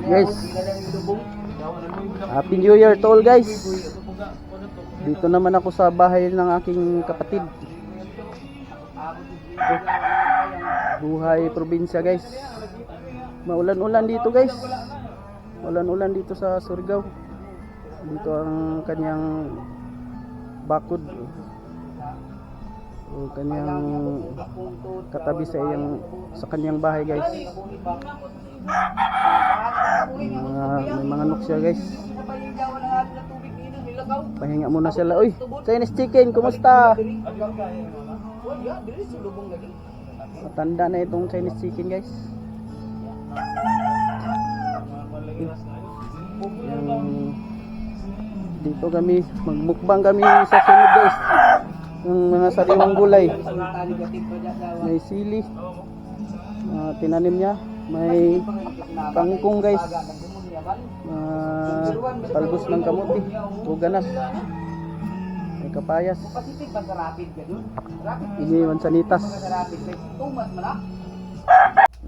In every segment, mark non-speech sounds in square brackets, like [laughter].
Guys, Happy New Year to all guys. Dito naman ako sa bahay ng aking kapatid. Buhay probinsya guys. Maulan-ulan dito guys. Maulan-ulan dito sa Surigao. Dito ang kanyang bakod. O kanyang katabi sa iyang sa kanyang bahay guys. Mga, may mga nok siya guys. Pahinga muna sila. Uy, Chinese chicken, kumusta? Matanda na itong Chinese chicken guys. Yung, dito kami, magmukbang kami sa sunod guys. Yung mga sariwang gulay. May sili. Ah, tinanim niya. May kangkong guys. Ah, talbos ng kamuti. O ganas. May kapayas. Ini mansanitas.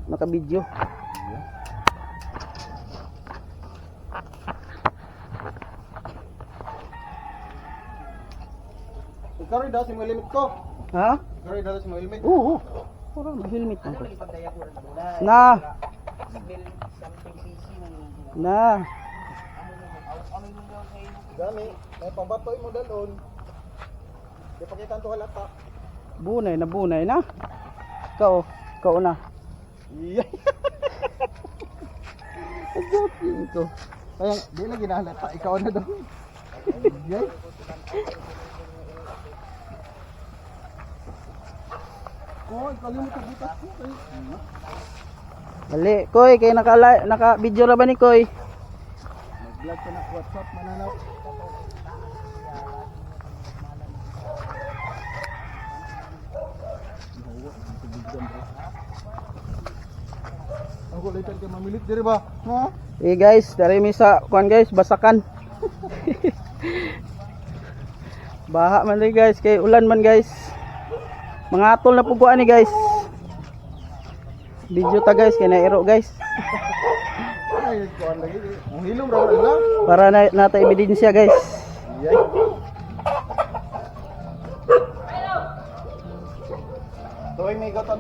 Naka-video. Ikaw rin daw si mga limit ko. Ha? Ikaw rin daw si mga limit. Oo. Puro may helmet na ko. Na. Na. Gani, may pambatoy mo dalon. Di pa kita halata. Bunay na bunay na. Ikaw, ikaw na. Iya. Joking [laughs] ko. Kaya di lagi na halata, ikaw na daw. Iya. Oh, ikaw mo to butas ko. eh. Dali, Koy, kay naka naka video ra ba ni Koy? Mag-vlog ka na WhatsApp mananaw. Ang kulay ka mamilit diri ba? Ha? Eh guys, dari mi sa kuan guys, basakan. [laughs] Baha man rin guys, kay ulan man guys. Mga atol na puguan ni guys. Video ta guys, kay nairo guys. Para na nata ebidensya guys. Toy may gota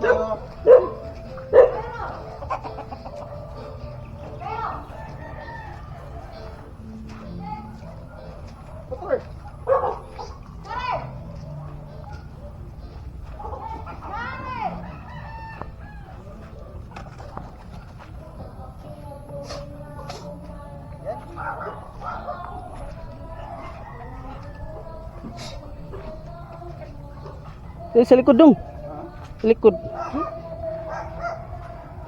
Eh, sa likod dong. Sa likod.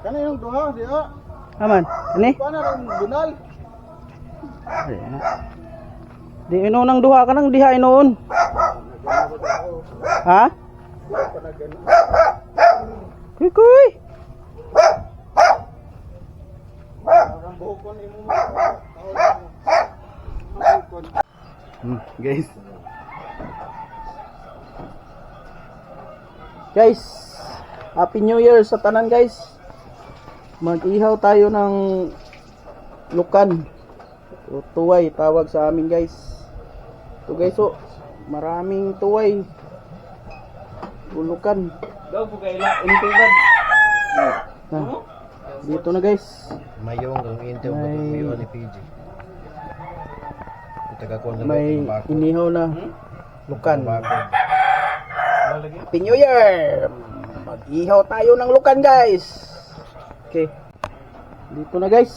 Kana yung duha, di ha? Aman, ani? Paano rin bunal? Di inunang duha ka nang diha inuon. Ha? Kuy kuy. Ang. Hmm, guys. Guys, Happy New Year sa tanan guys. Mag-ihaw tayo ng lukan. O tuway tawag sa amin guys. Ito guys oh, maraming tuway. Ulukan. Daw po kayo lang, intubad. Na, dito na guys. Mayong ang intel mo May- may ni na May inihaw na lukan. bakod. Happy New Year! Mag-ihaw tayo ng lukan guys. Okay. Dito na guys.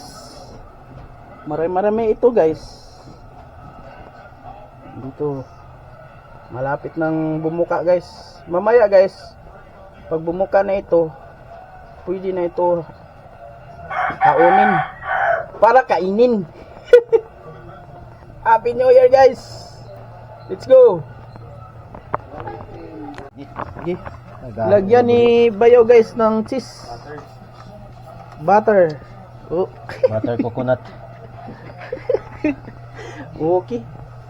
Marami-marami ito guys. Dito. Malapit ng bumuka guys. Mamaya guys. Pag bumuka na ito, pwede na ito kaunin. Para kainin. [laughs] Happy New Year guys! Let's go! Okay. Lagyan ni Bayo guys ng cheese. Butter. Oh. Butter coconut. [laughs] okay.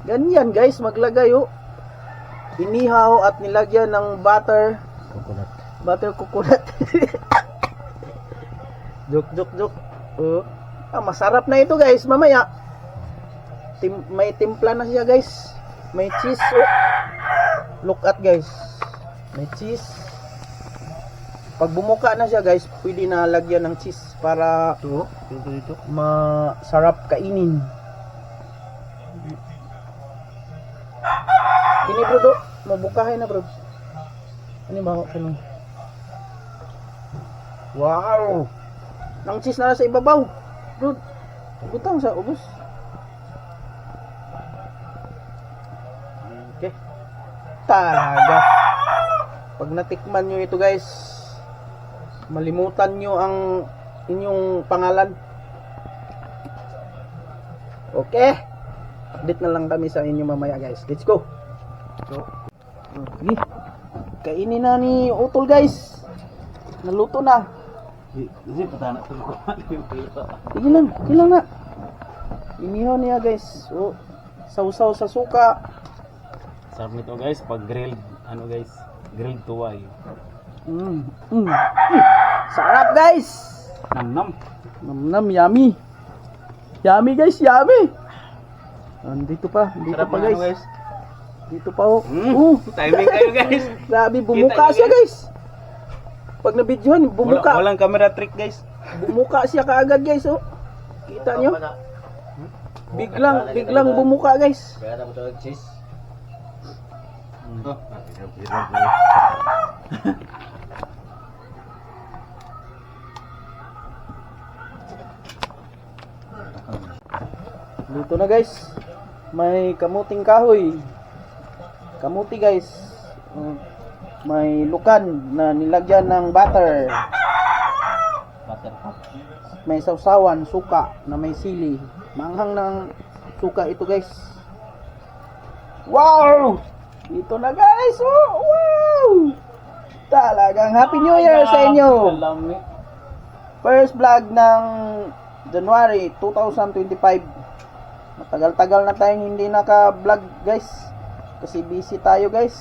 Ganyan guys, maglagay oh. Inihaw at nilagyan ng butter. Coconut. Butter coconut. Jok, jok, jok. Oh. Ah, masarap na ito guys, mamaya. Tim may timpla na siya guys. May cheese. Oh. Look at guys. May cheese. Pag bumuka na siya guys, pwede na lagyan ng cheese para Ito, ito dito. masarap kainin. Kini bro do, mabukahin na bro. Ano ba kanong? Wow! Nang cheese na sa ibabaw. Bro, butang sa ubos. Okay. Talaga. Pag natikman nyo ito guys, malimutan nyo ang inyong pangalan. Okay. Update na lang kami sa inyo mamaya guys. Let's go. So, okay. Kainin na ni Utol guys. Naluto na. Kasi patana ko ko. Sige lang, sige lang na. Inihaw niya guys. So, sausaw sa suka. Sarap nito guys, pag grilled, ano guys, grilled tuway. Mm. Mm. Mm. Sarap guys. Nam nam. Nam nam yummy. Yummy guys, yummy. Andito pa, dito Sarap pa na, guys. ano, guys. Dito pa oh. Mm. Oh, Timing kayo guys. [laughs] grabe bumuka niyo, siya guys. Pag nabidyohan, bumuka. Wala, walang camera trick guys. Bumuka siya kaagad guys oh. Kita nyo? Biglang, biglang bumuka guys. Kaya na mo cheese. [laughs] Luto na guys. May kamuting kahoy. Kamuti guys. Mm. May lukan na nilagyan ng butter. Buttercup. May sausawan, suka na may sili. Manghang ng suka ito guys. Wow! Ito na guys. Oh, wow! Talagang Happy New Year sa inyo. First vlog ng January 2025. Matagal-tagal na tayong hindi naka-vlog, guys. Kasi busy tayo, guys.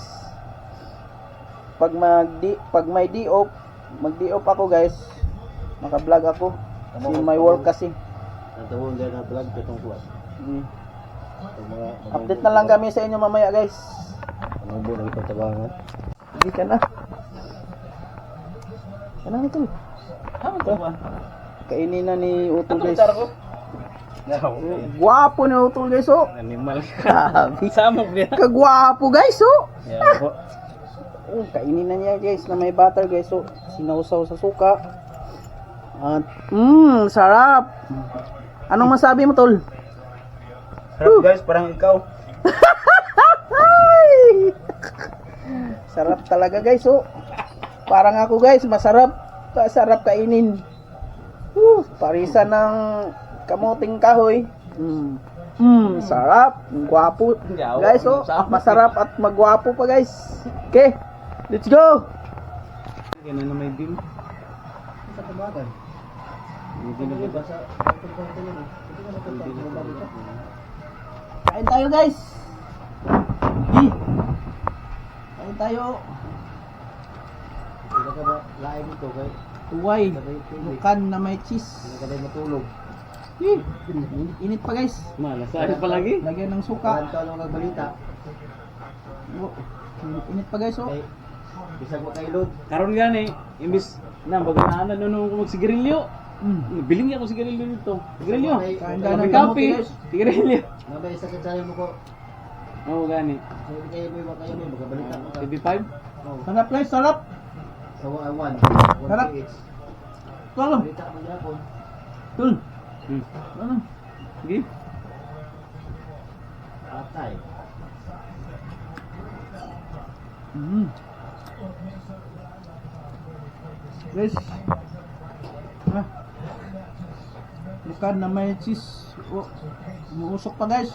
Pag mag pag may day off, mag-day off ako, guys. Naka-vlog ako. Kasi may work kasi. Natawag na vlog itong kuwas. Mm. Update na lang kami sa inyo mamaya, guys. Ano mo nang ipagtabangan? Hindi ka na. Ano na ito? Ano to ba? Kainin na ni Utol, Ano guys. ko? Guwapo ni Utol, guys, oh. Animal. Grabe. Sama ko yan. Kagwapo, guys, oh. Yeah, po. Oh, kainin na niya guys na may butter guys. So, sinausaw sa suka. At, mmm, sarap. Anong masabi mo, tol? Sarap guys, parang ikaw. [laughs] [laughs] Sarap talaga guys, oh. Parang ako guys, masarap. Masarap kainin. Uh, parisa ng kamuting kahoy. Mm. Mm, sarap. Gwapo. Guys, oh, masarap at magwapo pa guys. Okay, let's go. Ganun na may beam. Sa tabakan. Hindi na ba? Kain tayo guys. Di. Kain tayo. Hindi ka ba lain ito kay Tuway. Lukan na may cheese. hindi ka din matulog. Ih, Init pa guys. Malasay pa lagi. Lagyan ng suka. ka lang nagbalita. Oh, Init pa guys oh. Bisag mo kay load. Karon gani, imbis na baga na nunong ko magsigarilyo. Mm. Biling ako sigarilyo dito. Sigarilyo. Kain Kain ka ng kape. guys. Sigarilyo. Nabay sa katsayo mo ko. Oo gani. Kayo mo kayo mo magabalita mo ka. TV5. Oh, Sarap guys, sarap. Sa one one. Sarap. Tol, tol. Hmm. Ano? Sige. Patay. Mm. Guys. Ah. Lukan na may cheese. Oh, umuusok pa guys.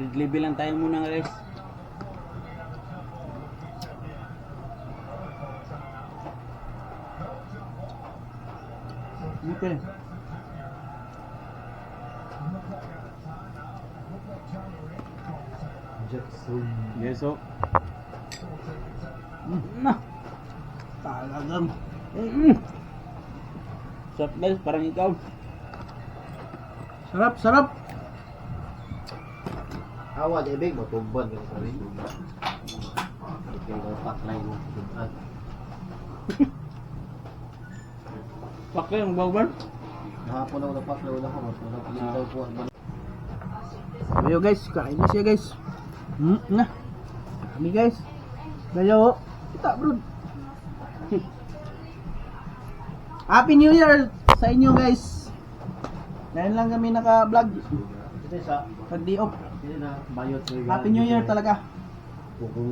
Level lang tayo muna guys. Okay. Jackson. Yes, oh. Mm. Na. Talagang. Mm. Sarap guys, parang ikaw. Sarap, sarap. Awa, di ibig, matubad. Sorry. Okay, paklay mo. Tubad. [laughs] Pakay ang bawban. Nahapon ako na paklay, wala ko. Mas wala ko daw po. Ayo guys, kain na siya guys. Hmm, na. Kami guys. Gayo. Kita bro. [laughs] Happy New Year sa inyo guys. Ngayon lang kami naka-vlog. Ito Happy New Year talaga.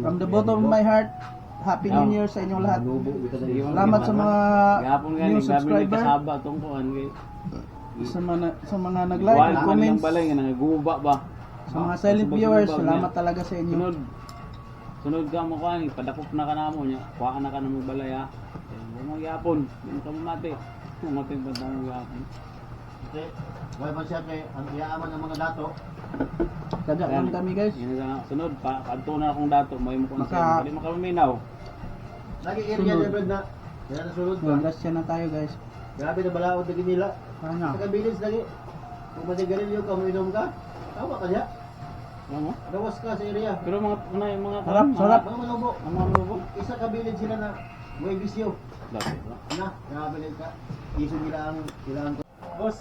From the bottom of my heart, Happy New Year sa inyong lahat. Salamat sa mga new subscriber, sa mga, sa mga nag-like, comments, sa mga silent viewers, salamat talaga sa inyo. Sunod. Sunod ka mo kan, padakop na ka na mo nya. Kuha na ka na mo balay ha. Mo magyapon, hindi ka mamati. Mamati ba tayo magyapon? Kasi, wala pa siya kay, ang iyaaman ng mga dato. Kada lang kami guys. Yan na sunod pa kadto na akong dato mo mo kon Maka- Dili makaminaw. Lagi area Sunod. niya, Brad, na. Yan ang sunod pa. Congrats na tayo guys. Grabe na balaod na nila. Ano? Taga-village lagi. Kung masigarilyo ka, uminom ka, tawa ka niya. Ano mo? Gawas ka sa area. Pero mga una yung mga Sarap, sarap. Mga malubo. Ang mga lubo. Isa ka village sila na may bisyo. Dapat ba? Na, nakabilig ka. Iso nila ang, nila ang Boss,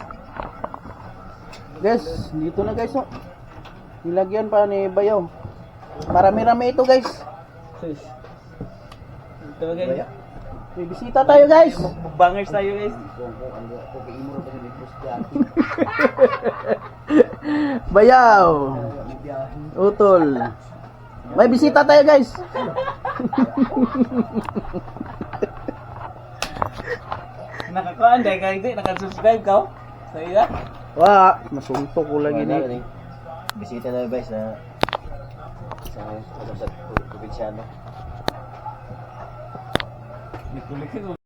Guys, dito na guys oh. Nilagyan pa ni Bayaw. Marami-rami ito guys. sis. Ito guys. May bisita tayo guys. Bangers tayo guys. [laughs] Bayaw. Utol. May bisita tayo guys. Nakakuan dahil ka hindi naka-subscribe ka. Sa iya. Wa, masuntok ko lagi ni. Bisita na ba sa sa ano sa probinsyano. Nikulik ko